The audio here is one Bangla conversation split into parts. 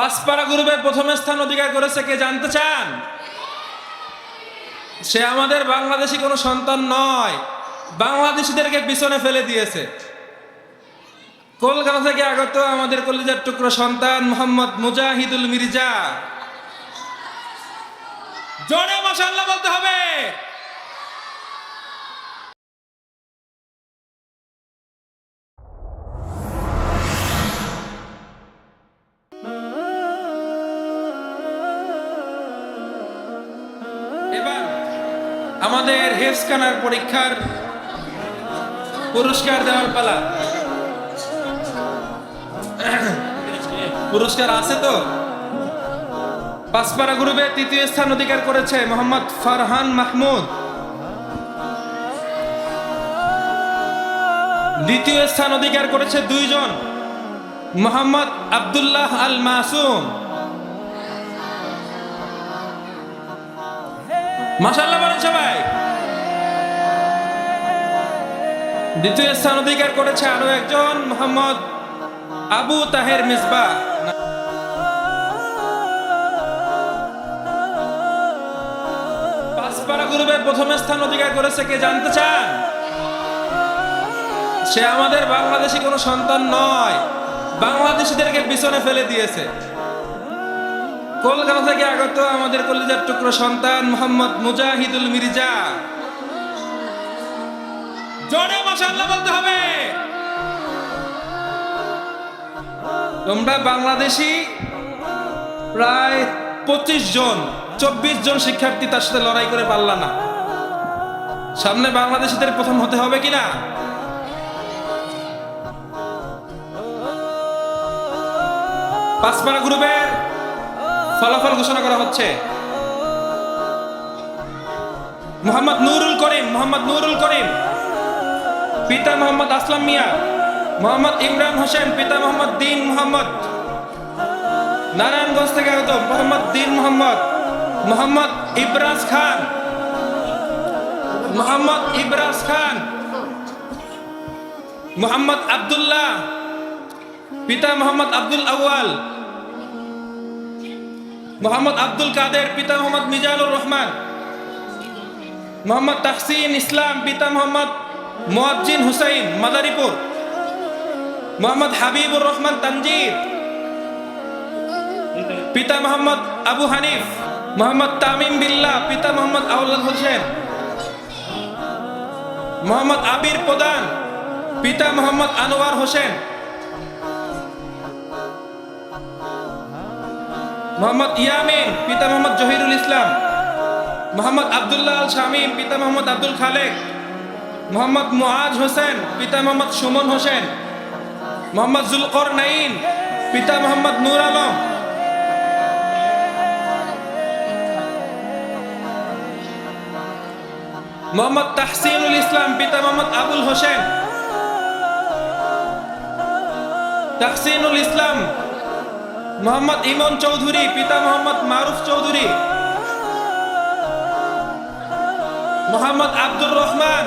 পাঁচপাড়া গ্রুপে প্রথম স্থান অধিকার করেছে কে জানতে চান? সে আমাদের বাংলাদেশি কোনো সন্তান নয়। বাংলাদেশিদেরকে পিছনে ফেলে দিয়েছে। কলকাতা থেকে আগত আমাদের কলিজার টুকরো সন্তান মোহাম্মদ মুজাহিদুল মির্জা। জোরে মাসাল্লাহ বলতে হবে। আমাদের হেফসখানার পরীক্ষার পুরস্কার দেওয়ার পালা। পুরস্কার আছে তো? পাঁচপাড়া গ্রুপে তৃতীয় স্থান অধিকার করেছে মোহাম্মদ ফারহান মাহমুদ। দ্বিতীয় স্থান অধিকার করেছে দুইজন, মোহাম্মদ আব্দুল্লাহ আল মাসুম মাসাল্লাহ বলেন সবাই। দ্বিতীয় স্থান অধিকার করেছে আরও একজন, মোহাম্মদ আবু তাহের মিসবা প্রথম স্থান অধিকার করেছে কে জানতে চান? সে আমাদের বাংলাদেশি কোনো সন্তান নয়। বাংলাদেশিদেরকে পিছনে ফেলে দিয়েছে। কলকাতা থেকে আগত আমাদের কলিজার টুকরো সন্তান মোহাম্মদ মুজাহিদুল মির্জা। জোরে মাসাল্লাহ বলতে হবে। তোমরা বাংলাদেশি প্রায় পঁচিশ জন, চব্বিশ জন শিক্ষার্থী তার সাথে লড়াই করে পারলা না। সামনে বাংলাদেশিদের প্রথম হতে হবে কিনা পাঁচপাড়া গ্রুপের ফলাফল ঘোষণা করা হচ্ছে। মোহাম্মদ নুরুল করিম, মোহাম্মদ নুরুল করিম। পিতা মোহাম্মদ আসলাম মিয়া। মোহাম্মদ ইমরান হোসেন, পিতা মোহাম্মদ দিন মোহাম্মদ। নারায়ণগঞ্জ থেকে আগত মোহাম্মদ দিন মোহাম্মদ। মোহাম্মদ ইবরাজ খান। মোহাম্মদ ইবরাজ খান। মোহাম্মদ আব্দুল্লাহ। পিতা মোহাম্মদ আব্দুল আউয়াল। মোহাম্মদ আব্দুল কাদের, পিতা মোহাম্মদ মিজানুর রহমান। মোহাম্মদ তাহসিন ইসলাম, পিতা মোহাম্মদ মোয়াজ্জিন হুসাইন, মাদারীপুর। মোহাম্মদ হাবিবুর রহমান তানজির। পিতা মোহাম্মদ আবু হানিফ, মোহাম্মদ তামিম বিল্লাহ, পিতা মোহাম্মদ আউলাদ হোসেন। মোহাম্মদ আবির প্রধান, পিতা মোহাম্মদ আনোয়ার হোসেন। মোহাম্মদ ইয়ামিন, পিতা মোহাম্মদ জহিরুল ইসলাম। মোহাম্মদ আবদুল্লাহ আল শামীম, পিতা মোহাম্মদ আব্দুল খালেক। মোহাম্মদ মুআজ হোসেন, পিতা মোহাম্মদ সুমন হোসেন। মোহাম্মদ জুলকর নাইন পিতা মোহাম্মদ নূর আলম। মোহাম্মদ তাহসিনুল ইসলাম, পিতা মোহাম্মদ আবুল হোসেন। তাহসিনুল ইসলাম মোহাম্মদ ইমন চৌধুরী, পিতা মোহাম্মদ মারুফ চৌধুরী, মোহাম্মদ আব্দুর রহমান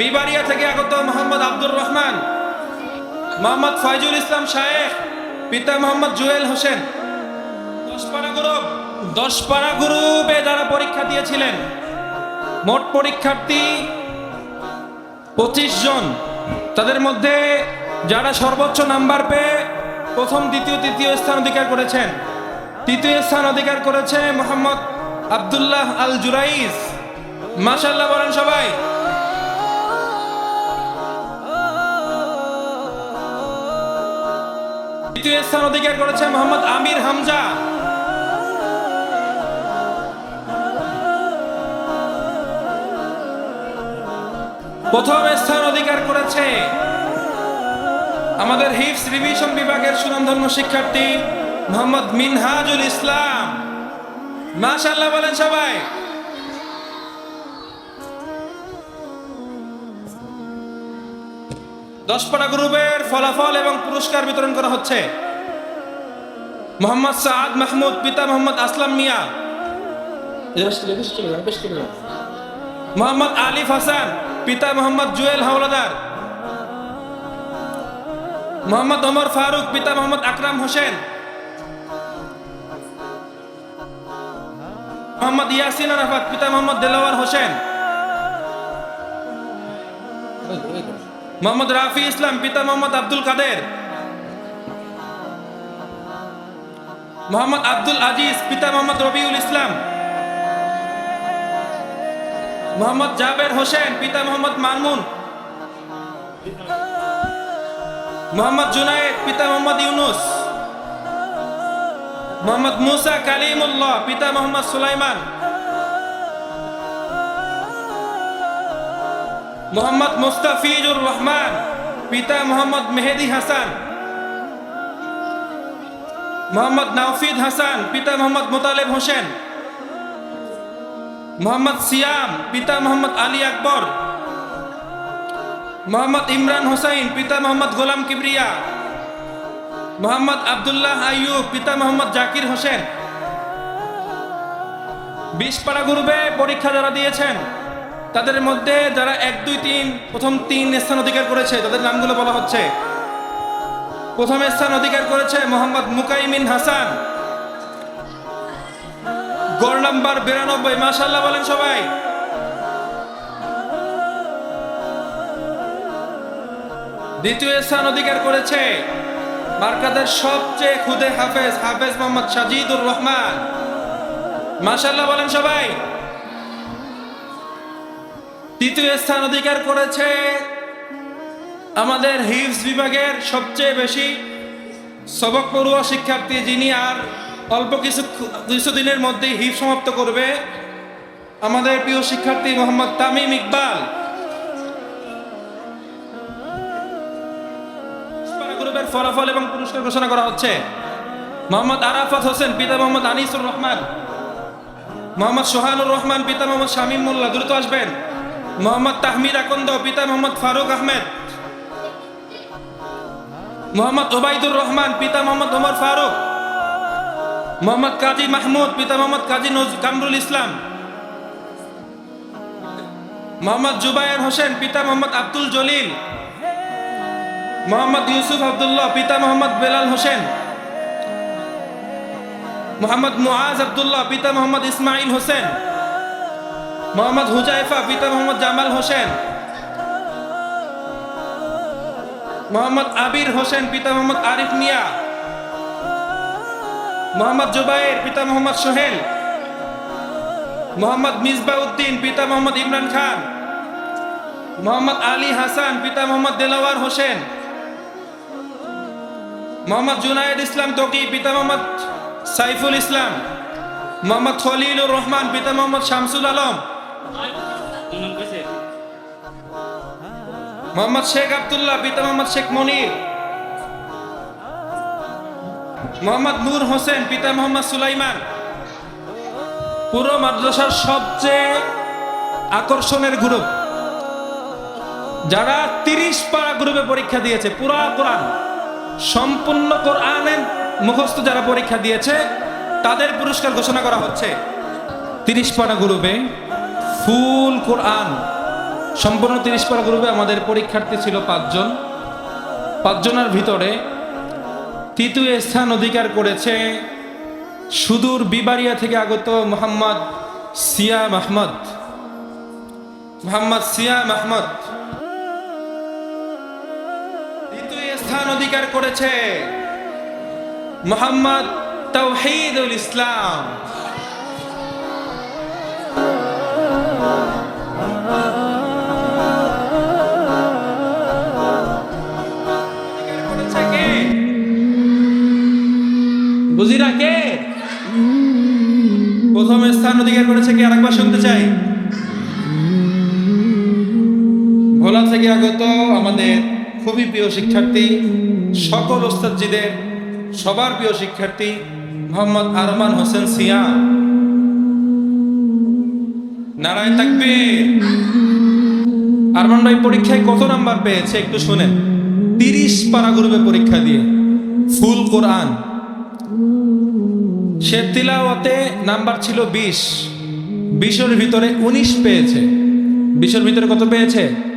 বিবারিয়া থেকে আগত মোহাম্মদ আব্দুর রহমান, মোহাম্মদ ফয়জুল ইসলাম শায়েখ, পিতা মোহাম্মদ জুয়েল হোসেন। দশপাড়া গ্রুপ, দশপাড়া গ্রুপে যারা পরীক্ষা দিয়েছিলেন, মোট পরীক্ষার্থী পঁচিশ জন। তাদের মধ্যে যারা সর্বোচ্চ নাম্বার পেয়ে প্রথম, দ্বিতীয়, তৃতীয় স্থান অধিকার করেছেন। তৃতীয় স্থান অধিকার করেছে মোহাম্মদ আব্দুল্লাহ আল জুরাইস মাশাল্লাহ বলেন সবাই। তৃতীয় স্থান অধিকার করেছে মোহাম্মদ আমির হামজা। প্রথম স্থান অধিকার করেছে আমাদের হিপস রিভিশন বিভাগের সুনামধন্য শিক্ষার্থী মোহাম্মদ মিনহাজুল ইসলাম। মাশাল্লাহ বলেন সবাই। দশপাড়া গ্রুপের ফলাফল এবং পুরস্কার বিতরণ করা হচ্ছে। মোহাম্মদ সাদ মাহমুদ, পিতা মোহাম্মদ আসলাম মিয়া। মোহাম্মদ আলিফ হাসান, পিতা মোহাম্মদ জুয়েল হাওলাদার। মোহাম্মদ ওমর ফারুক, পিতা মোহাম্মদ আকরাম হোসেন। মোহাম্মদ ইয়াসিন আরাফাত, পিতা মোহাম্মদ দেলাওয়ার হোসেন। মোহাম্মদ রাফি ইসলাম, পিতা মোহাম্মদ আব্দুল কাদের। মোহাম্মদ আব্দুল আজিজ, পিতা মোহাম্মদ রবিউল ইসলাম। মোহাম্মদ জাবের হোসেন, পিতা মোহাম্মদ মানমুন। মোহাম্মদ জুনায়েদ, পিতা মোহাম্মদ ইউনুস। মোহাম্মদ মুসা কালিমুল্লাহ, পিতা মোহাম্মদ সুলাইমান। মোহাম্মদ মুস্তাফিজুর রহমান, পিতা মোহাম্মদ মেহেদি হাসান। মোহাম্মদ নাওফিদ হাসান, পিতা মোহাম্মদ মোতালেব হোসেন। মোহাম্মদ সিয়াম, পিতা মোহাম্মদ আলী আকবর। মোহাম্মদ ইমরান হোসাইন পিতা মোহাম্মদ গোলাম কিবরিয়া মোহাম্মদ আবদুল্লাহ আইয়ুব পিতা মোহাম্মদ জাকির হোসেন বিশ পাড়া গ্রুপে পরীক্ষা যারা দিয়েছেন, তাদের মধ্যে যারা এক, দুই, তিন, প্রথম তিন স্থান অধিকার করেছে, তাদের নামগুলো বলা হচ্ছে। প্রথম স্থান অধিকার করেছে মোহাম্মদ মুকাইমিন হাসান। গড় নাম্বার বিরানব্বই মাসাল্লাহ বলেন সবাই। দ্বিতীয় স্থান অধিকার করেছে মার্কাদের সবচেয়ে খুদে হাফেজ হাফেজ মোহাম্মদ সাজিদুর রহমান। মাসাল্লাহ বলেন সবাই। তৃতীয় স্থান অধিকার করেছে আমাদের হিফস বিভাগের সবচেয়ে বেশি সবক পড়ুয়া শিক্ষার্থী যিনি আর অল্প কিছু দুইশো দিনের মধ্যেই হিপ সমাপ্ত করবে, আমাদের প্রিয় শিক্ষার্থী মোহাম্মদ তামিম ইকবাল। ফলাফল এবং পুরস্কার ঘোষণা করা হচ্ছে। মোহাম্মদ আরাফাত হোসেন, পিতা মোহাম্মদ আনিসুর রহমান। মোহাম্মদ সোহানুর রহমান, পিতা মোহাম্মদ শামীম মোল্লা, দ্রুত আসবেন। মোহাম্মদ তাহমিদ আকন্দ, পিতা মোহাম্মদ ফারুক আহমেদ। মোহাম্মদ ওবাইদুর রহমান, পিতা মোহাম্মদ ওমর ফারুক। মোহাম্মদ কাজী মাহমুদ, পিতা মোহাম্মদ কাজী নজ- কামরুল ইসলাম। মোহাম্মদ জুবায়ের হোসেন, পিতা মোহাম্মদ আব্দুল জলিল। মোহাম্মদ ইউসুফ আবদুল্লাহ, পিতা মোহাম্মদ বেলাল হোসেন। মোহাম্মদ মুআজ আবদুল্লাহ, পিতা মোহাম্মদ ইসমাইল হোসেন। মোহাম্মদ হুজাইফা, পিতা মোহাম্মদ জামাল হোসেন। মোহাম্মদ আবির হোসেন, পিতা মোহাম্মদ আরিফ মিয়া। মোহাম্মদ জুবাইর, পিতা মোহাম্মদ সোহেল। মোহাম্মদ মিসবাউদ্দিন, পিতা মোহাম্মদ ইমরান খান। মোহাম্মদ আলী হাসান, পিতা মোহাম্মদ দেলাওয়ার হোসেন। মোহাম্মদ জুনায়েদ ইসলাম তকি, পিতা মোহাম্মদ সাইফুল ইসলাম, মোহাম্মদ খলিলুর রহমান, পিতা মোহাম্মদ শামসুল আলম, মোহাম্মদ শেখ আব্দুল্লাহ, পিতা মোহাম্মদ শেখ মনির, মোহাম্মদ নূর হোসেন, পিতা মোহাম্মদ সুলাইমান। পুরো মাদ্রাসার সবচেয়ে আকর্ষণের গ্রুপ। যারা তিরিশ পারা গ্রুপে পরীক্ষা দিয়েছে, পুরা কোরআন। সম্পূর্ণ কোরআনের মুখস্থ যারা পরীক্ষা দিয়েছে, তাদের পুরস্কার ঘোষণা করা হচ্ছে। তিরিশ পারা গ্রুপে ফুল কোরআন। সম্পূর্ণ তিরিশ পারা গ্রুপে আমাদের পরীক্ষার্থী ছিল পাঁচজন। পাঁচজনের ভিতরে তৃতীয় স্থান অধিকার করেছে সুদূর বিবারিয়া থেকে আগত মোহাম্মদ সিয়াম আহমদ। মোহাম্মদ সিয়াম আহমদ। স্থান অধিকার করেছে মোহাম্মদ তৌহিদুল ইসলাম? বুঝিরা কে? প্রথম স্থান অধিকার করেছে কে? আরেকবার শুনতে চাই। ভোলা থেকে আগত আমাদের খুবই প্রিয় শিক্ষার্থী, সকল ওস্তাদজিদের, সবার প্রিয় শিক্ষার্থী মোহাম্মদ আরমান হোসেন সিয়া। নারায় থাকবে আরমান ভাই, পরীক্ষায় কত নাম্বার পেয়েছে একটু শুনেন। তিরিশ পারা গ্রুপে পরীক্ষা দিয়ে, ফুল কোরআন। সে তিলাওয়াতে নাম্বার ছিল বিশ। বিশের ভিতরে উনিশ পেয়েছে। বিশের ভিতরে কত পেয়েছে?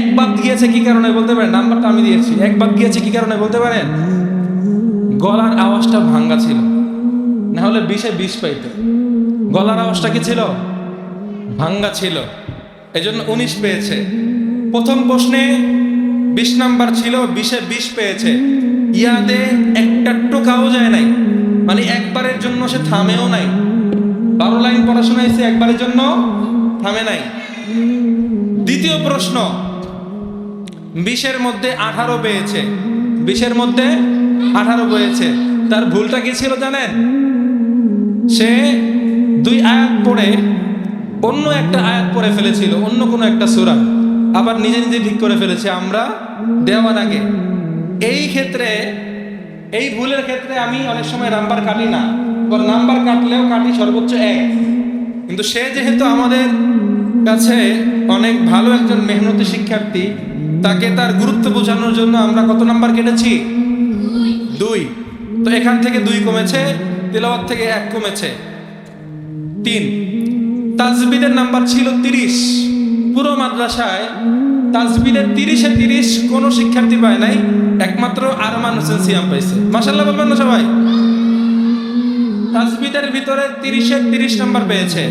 এক বাদ গিয়েছে কি কারণে বলতে পারেন? নাম্বারটা আমি দিয়েছি। এক বাদ গিয়েছে কি কারণে বলতে পারেন? গলার আওয়াজটা ভাঙ্গা ছিল। না হলে বিশে বিষ পাইতে। গলার আওয়াজটা কি ছিল? ভাঙ্গা ছিল। এজন্য উনিশ পেয়েছে। প্রথম প্রশ্নে বিশ নাম্বার ছিল বিশে বিশ পেয়েছে। ইয়াদে একটা টোকাও যায় নাই। মানে একবারের জন্য সে থামেও নাই। বারো লাইন পড়াশোনা এসে একবারের জন্য থামে নাই। দ্বিতীয় প্রশ্ন বিশের মধ্যে আঠারো পেয়েছে। বিশের মধ্যে আঠারো পেয়েছে। তার ভুলটা কি ছিল জানেন? সে দুই আয়াত পড়ে, অন্য একটা আয়াত পড়ে ফেলেছিল, অন্য কোনো একটা সুরা। আবার নিজে নিজে ঠিক করে ফেলেছে, আমরা দেওয়ার আগে। এই ক্ষেত্রে, এই ভুলের ক্ষেত্রে আমি অনেক সময় নাম্বার কাটি না। ওর নাম্বার কাটলেও কাটি সর্বোচ্চ এক। কিন্তু সে যেহেতু আমাদের কাছে অনেক ভালো একজন মেহনতি শিক্ষার্থী তাকে তার গুরুত্ব বোঝানোর জন্য আমরা কত নাম্বার কেটেছি? দুই। তো এখান থেকে দুই কমেছে, তেলাওয়াত থেকে এক কমেছে। তিন। তাজবিদের নাম্বার ছিল তিরিশ। পুরো মাদ্রাসায় তাজবিদের তিরিশে তিরিশ কোনো শিক্ষার্থী পায় নাই, একমাত্র আরমান হোসেন সিয়াম পাইছে। মাসাল্লাহ বলবেন না সবাই? তাজবিদের ভিতরে তিরিশে তিরিশ নাম্বার পেয়েছে।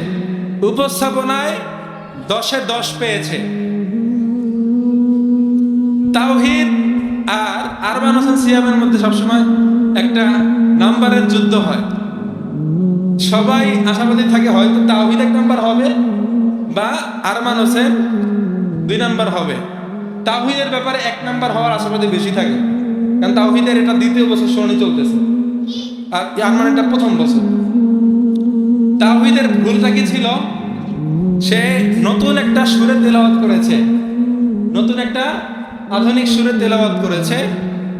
উপস্থাপনায় দশে দশ পেয়েছে। তাওহিদ আর আরমান হোসেন সিয়ামের মধ্যে সবসময় একটা নাম্বারের যুদ্ধ হয়। সবাই আশাবাদী থাকে হয়তো তাওহিদ এক নাম্বার হবে বা আরমান হোসেন দুই নাম্বার হবে। তাওহিদের ব্যাপারে এক নাম্বার হওয়ার আশাবাদী বেশি থাকে। কারণ তাওহিদের এটা দ্বিতীয় বছর শুনানি চলতেছে। আর আরমান এটা প্রথম বছর। তাওহিদের ভুলটা কি ছিল? সে নতুন একটা সুরে তেলাওয়াত করেছে। নতুন একটা আধুনিক সুরে তেলাওয়াত করেছে।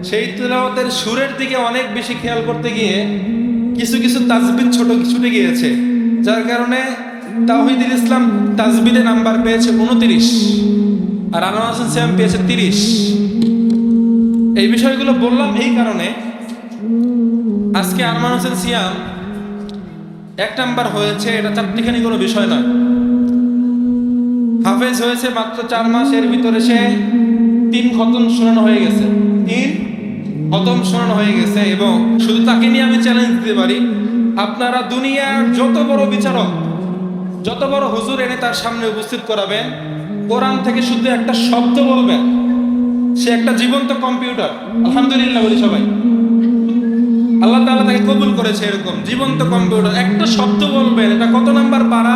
সেই তেলাওয়াতের সুরের দিকে অনেক বেশি খেয়াল করতে গিয়ে কিছু কিছু তাজবিদ ছোট ছুটে গিয়েছে। যার কারণে তাওহিদুল ইসলাম তাজবিদে নাম্বার পেয়েছে উনত্রিশ আর আনোয়ার হাসান শ্যাম পেয়েছে তিরিশ। এই বিষয়গুলো বললাম এই কারণে আজকে আরমান হোসেন সিয়াম এক নাম্বার হয়েছে, এটা চারটিখানি কোনো বিষয় নয়। হাফেজ হয়েছে মাত্র চার মাস এর ভিতরে সে তিন খতম শোনানো হয়ে গেছে। তিন খতম শোনানো হয়ে গেছে এবং শুধু তাকে নিয়ে আমি চ্যালেঞ্জ দিতে পারি, আপনারা দুনিয়ার যত বড় বিচারক, যত বড় হুজুর এনে তার সামনে উপস্থিত করাবেন, কোরআন থেকে শুধু একটা শব্দ বলবেন, সে একটা জীবন্ত কম্পিউটার। আলহামদুলিল্লাহ বলি সবাই। আল্লাহ তাকে কবুল করেছে এরকম। জীবন্ত কম্পিউটার, একটা শব্দ বলবেন, এটা কত নাম্বার পারা?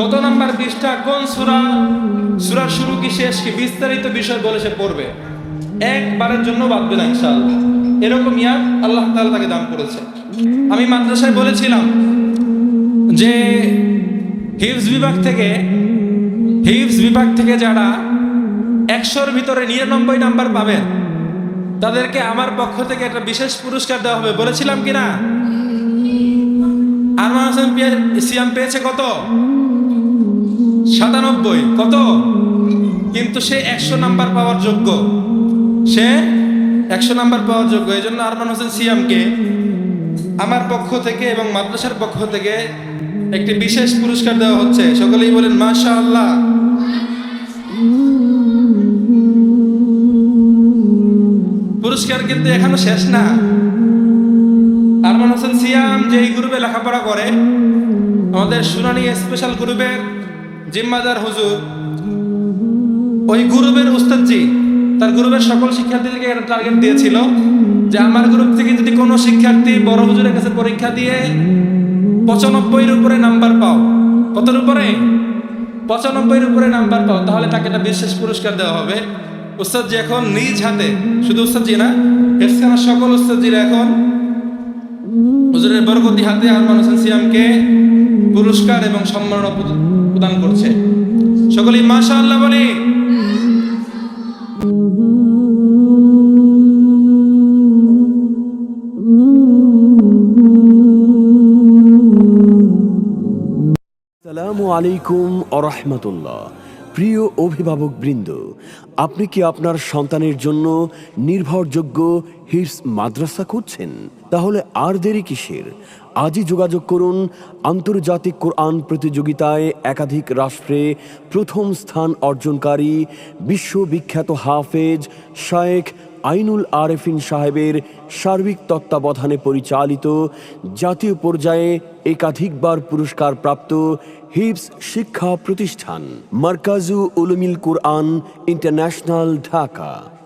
কত নাম্বার পৃষ্ঠা? কোন সুরা? সুরা শুরু কি শেষ কি? বিস্তারিত বিষয় বলে সে পড়বে। একবারের জন্য বাঁধবে না, ইনশাআল্লাহ। এরকম ইয়াদ আল্লাহ তাআলা তাকে দান করেছে। আমি মাদ্রাসায় বলেছিলাম যে হিফজ বিভাগ থেকে, হিফজ বিভাগ থেকে যারা একশোর ভিতরে নিরানব্বই নাম্বার পাবেন, তাদেরকে আমার পক্ষ থেকে একটা বিশেষ পুরস্কার দেওয়া হবে। বলেছিলাম কিনা আরমান হাসান সিয়াম পেয়েছে কত? সাতানব্বই, কত? কিন্তু সে একশো নাম্বার পাওয়ার যোগ্য। সে একশো নাম্বার পাওয়ার যোগ্য এই জন্য আরমান হোসেন সিয়ামকে আমার পক্ষ থেকে এবং মাদ্রাসার পক্ষ থেকে একটি বিশেষ পুরস্কার দেওয়া হচ্ছে। সকলেই বলেন মাশা আল্লাহ পুরস্কার কিন্তু এখনও শেষ না। আরমান হোসেন সিয়াম যে এই গ্রুপে লেখাপড়া করে, আমাদের শুনানি স্পেশাল গ্রুপের জিম্মাদার হুজুর, ওই গ্রুপের উস্তাদজি, তার গ্রুপের সকল শিক্ষার্থীদেরকে একটা টার্গেট দিয়েছিল যে আমার গ্রুপ থেকে যদি কোনো শিক্ষার্থী বড় হুজুরের কাছে পরীক্ষা দিয়ে পঁচানব্বইয়ের উপরে নাম্বার পাও, কতর উপরে? পঁচানব্বইয়ের উপরে নাম্বার পাও, তাহলে তাকে একটা বিশেষ পুরস্কার দেওয়া হবে। উস্তাদজি এখন নিজ হাতে, শুধু উস্তাদজি না হেফখানার সকল উস্তাদজিরা এখন হুজুরের বরকতি হাতে আরমান হোসেন সিয়ামকে পুরস্কার এবং সম্মাননা প্রদান করছে। সকলেই মাশা আল্লাহ বলি আলাইকুম আরহামতুল্লাহ প্রিয় অভিভাবক বৃন্দ, আপনি কি আপনার সন্তানের জন্য নির্ভরযোগ্য হিফস মাদ্রাসা খুঁজছেন? তাহলে আর দেরি কিসের? আজই যোগাযোগ করুন আন্তর্জাতিক কোরআন প্রতিযোগিতায় একাধিক রাষ্ট্রে প্রথম স্থান অর্জনকারী বিশ্ববিখ্যাত হাফেজ শায়েখ আইনুল আরেফিন সাহেবের সার্বিক তত্ত্বাবধানে পরিচালিত জাতীয় পর্যায়ে একাধিকবার পুরস্কার প্রাপ্ত হিপস শিক্ষা প্রতিষ্ঠান, মার্কাজু উলুমিল কুরআন ইন্টারন্যাশনাল ঢাকা।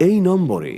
এই নম্বরে